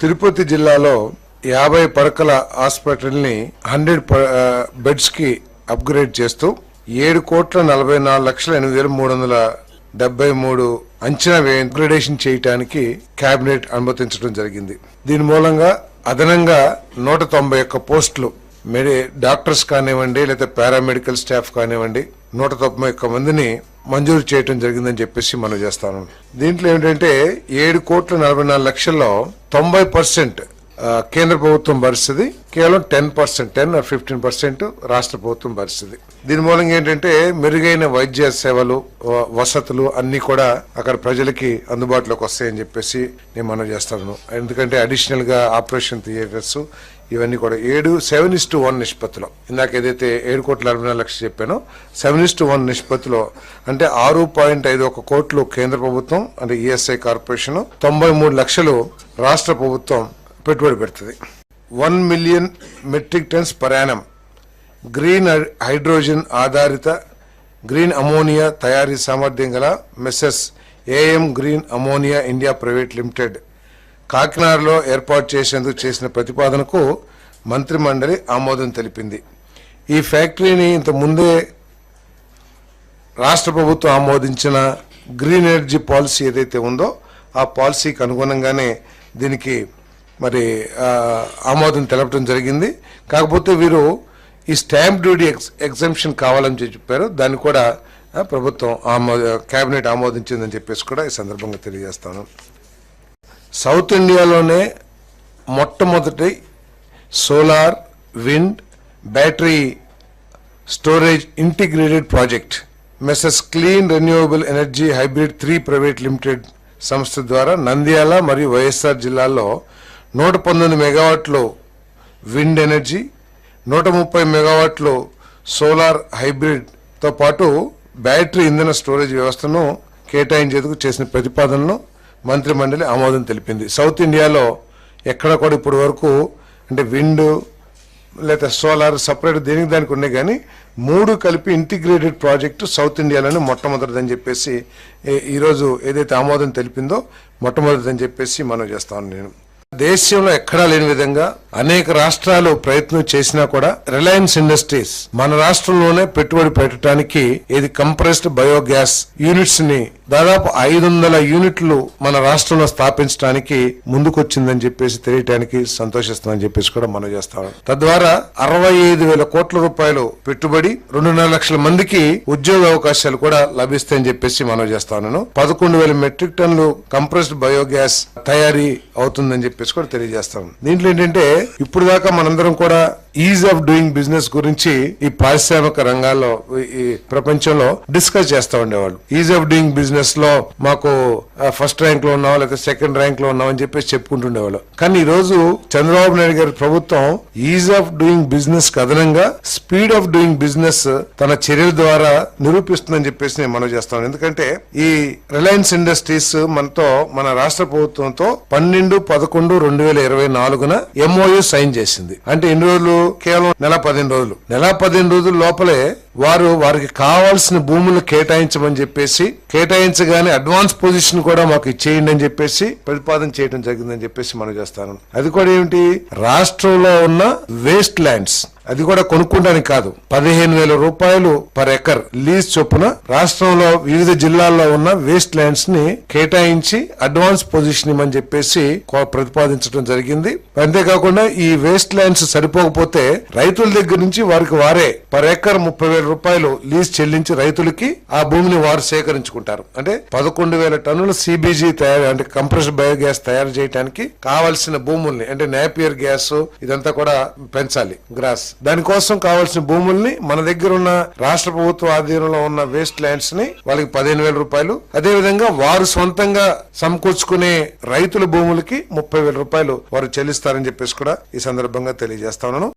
తిరుపతి జిల్లాలో యాభై పడకల హాస్పిటల్ని హండ్రెడ్ బెడ్స్కి అప్గ్రేడ్ చేస్తూ ఏడు కోట్ల నలభై నాలుగు లక్షల ఎనిమిది వేల మూడు వందల డెబ్బై మూడు అంచనా వ్యయం అప్గ్రేడేషన్ చేయడానికి కేబినెట్ అనుమతించడం జరిగింది. దీని మూలంగా అదనంగా నూట తొంభై ఒక్క పోస్టులు మెడి డాక్టర్స్ కానివ్వండి లేదా పారామెడికల్ స్టాఫ్ కానివ్వండి నూట తొంభై ఒక్క మందిని మంజూరు చేయడం జరిగిందని చెప్పేసి మనం చేస్తాను. దీంట్లో ఏంటంటే ఏడు కోట్ల నలభై నాలుగు లక్షల్లో తొంభై పర్సెంట్ కేంద్ర ప్రభుత్వం భరిస్తుంది కేవలం ten percent ten fifteen percent రాష్ట్ర ప్రభుత్వం భరిస్తుంది దీని మూలంగా ఏంటంటే మెరుగైన వైద్య సేవలు వసతులు అన్ని కూడా అక్కడ ప్రజలకి అందుబాటులోకి వస్తాయని చెప్పేసి నేను మనం చేస్తాను. ఎందుకంటే అడిషనల్గా ఆపరేషన్ థియేటర్స్ ఇవన్నీ కూడా ఏడు సెవెన్ ఇస్ టు వన్ నిష్పత్తిలో. ఇందాక ఏదైతే ఏడు కోట్ల అరవై నాలుగు లక్షలు చెప్పానో సెవెన్ ఇస్ టు వన్ నిష్పత్తిలో అంటే ఆరు పాయింట్ ఐదు ఒక కోట్లు కేంద్ర ప్రభుత్వం అంటే ఈఎస్ఐ కార్పొరేషన్ తొంభై మూడు లక్షలు రాష్ట్ర ప్రభుత్వం పెట్టుబడి పెడుతుంది. One million metric tons per annum green hy- hydrogen ఆధారిత గ్రీన్ అమోనియా తయారీ సామర్థ్యం గల messrs AM green ammonia India private limited కాకినాడలో ఏర్పాటు చేసేందుకు చేసిన ప్రతిపాదనకు మంత్రిమండలి ఆమోదం తెలిపింది. ఈ ఫ్యాక్టరీని ఇంత ముందే రాష్ట్ర ప్రభుత్వం ఆమోదించిన గ్రీన్ ఎనర్జీ పాలసీ ఏదైతే ఉందో ఆ పాలసీకి అనుగుణంగానే దీనికి మరి ఆమోదం తెలపడం జరిగింది. కాకపోతే వీరు ఈ స్టాంప్ డ్యూటీ ఎక్స్ ఎగ్జంప్షన్ కావాలని చెప్పారు. దాన్ని కూడా ప్రభుత్వం ఆమోద కేబినెట్ ఆమోదించిందని చెప్పేసి కూడా ఈ సందర్భంగా తెలియజేస్తాను. సౌత్ ఇండియాలోనే మొట్టమొదటి solar wind battery storage integrated project messrs clean renewable energy hybrid three private limited సంస్థ ద్వారా నంద్యాల మరియు వైఎస్ఆర్ జిల్లాల్లో నూట పంతొమ్మిది మెగావాట్లు విండ్ ఎనర్జీ నూట ముప్పై మెగావాట్లు సోలార్ హైబ్రిడ్తో పాటు బ్యాటరీ ఇంధన స్టోరేజ్ వ్యవస్థను కేటాయించేందుకు చేసిన ప్రతిపాదనను మంత్రి మండలి ఆమోదం తెలిపింది. సౌత్ ఇండియాలో ఎక్కడ కూడా ఇప్పటి వరకు అంటే విండ్ లేదా సోలార్ సపరేట్ దేనికి దానికి ఉన్నాయి కానీ మూడు కలిపి ఇంటిగ్రేటెడ్ ప్రాజెక్టు సౌత్ ఇండియాలోనే మొట్టమొదటిదని చెప్పేసి ఈరోజు ఏదైతే ఆమోదం తెలిపిందో మొట్టమొదటిదని చెప్పేసి మనం చేస్తాను నేను. దేశంలో ఎక్కడా లేని విధంగా అనేక రాష్ట్రాలు ప్రయత్నం చేసినా కూడా రిలయన్స్ ఇండస్ట్రీస్ మన రాష్ట్రంలోనే పెట్టుబడి పెట్టడానికి ఇది కంప్రెస్డ్ బయోగ్యాస్ యూనిట్స్ని దాదాపు ఐదు వందల యూనిట్లు మన రాష్ట్రంలో స్థాపించడానికి ముందుకొచ్చిందని చెప్పేసి తెలియటానికి సంతోషిస్తామని చెప్పేసి కూడా మనం చేస్తాం తద్వారా అరవై ఐదు వేల కోట్ల రూపాయలు పెట్టుబడి రెండున్నర లక్షల మందికి ఉద్యోగ అవకాశాలు కూడా లభిస్తాయని చెప్పేసి మనం చేస్తాను పదకొండు వేల మెట్రిక్ టన్నులు కంప్రెస్డ్ బయోగ్యాస్ తయారీ అవుతుందని చెప్పేసి కూడా తెలియజేస్తాం దీంట్లో ఏంటంటే ఇప్పుడు దాకా మనందరం కూడా ఈజ్ ఆఫ్ డూయింగ్ బిజినెస్ గురించి ఈ పారిశ్రామిక రంగాల్లో ఈ- ప్రపంచంలో డిస్కస్ చేస్తా ఉండేవాళ్ళు. ఈజ్ ఆఫ్ డూయింగ్ బిజినెస్లో మాకు ఫస్ట్ ర్యాంక్లో ఉన్నాం లేకపోతే సెకండ్ ర్యాంక్లో ఉన్నాం అని చెప్పేసి చెప్పుకుంటుండేవాళ్ళు. కానీ ఈ రోజు చంద్రబాబు నాయుడు గారి ప్రభుత్వం ఈజ్ ఆఫ్ డూయింగ్ బిజినెస్ కథనంగా స్పీడ్ ఆఫ్ డూయింగ్ బిజినెస్ తన చర్యల ద్వారా నిరూపిస్తుందని చెప్పేసి నేను మనం చేస్తాను ఎందుకంటే ఈ రిలయన్స్ ఇండస్ట్రీస్ మనతో మన రాష్ట్ర ప్రభుత్వంతో పన్నెండు పదకొండు రెండు వేల ఇరవై నాలుగున ఎంఓయూ సైన్ చేసింది. అంటే ఎన్ని రోజులు కేవలం నెల పదిహేను రోజులు. నెల పదిహేను రోజుల లోపలే వారు వారికి కావాల్సిన భూములు కేటాయించమని చెప్పేసి కేటాయించగానే అడ్వాన్స్ పొజిషన్ కూడా మాకు ఇచ్చేయండి అని చెప్పేసి ప్రతిపాదన చేయడం జరిగిందని చెప్పేసి మనం చేస్తాను. అది కూడా ఏమిటి? రాష్ట్రంలో ఉన్న వేస్ట్ ల్యాండ్స్ అది కూడా కొనుక్కోవడానికి కాదు. పదిహేను వేల రూపాయలు పర్ ఎకర్ లీజ్ చొప్పున రాష్ట్రంలో వివిధ జిల్లాల్లో ఉన్న వేస్ట్ ల్యాండ్స్ని కేటాయించి అడ్వాన్స్ పొజిషన్ అని చెప్పేసి ప్రతిపాదించడం జరిగింది. అంతేకాకుండా ఈ వేస్ట్ ల్యాండ్స్ సరిపోకపోతే రైతుల దగ్గర నుంచి వారికి వారే పర్ ఎకర్ ముప్పై వేల రూపాయలు లీజ్ చెల్లించి రైతులకి ఆ భూమిని వారు సేకరించుకుంటారు. అంటే పదకొండు వేల టన్నుల సిబిజీ తయారు అంటే కంప్రెస్ బయోగ్యాస్ తయారు చేయడానికి కావాల్సిన భూముల్ని అంటే నేపియర్ గ్యాస్ ఇదంతా కూడా పెంచాలి గ్రాస్ దానికోసం కావాల్సిన భూముల్ని మన దగ్గర ఉన్న రాష్ట్ర ప్రభుత్వ ఆధీనంలో ఉన్న వేస్ట్ ల్యాండ్స్ని వాళ్ళకి పదిహేను వేల రూపాయలు. అదే విధంగా వారు సొంతంగా సమకూర్చుకునే రైతుల భూములకి ముప్పై వేల రూపాయలు వారు చెల్లిస్తారని చెప్పేసి కూడా ఈ సందర్భంగా తెలియజేస్తా ఉన్నాను.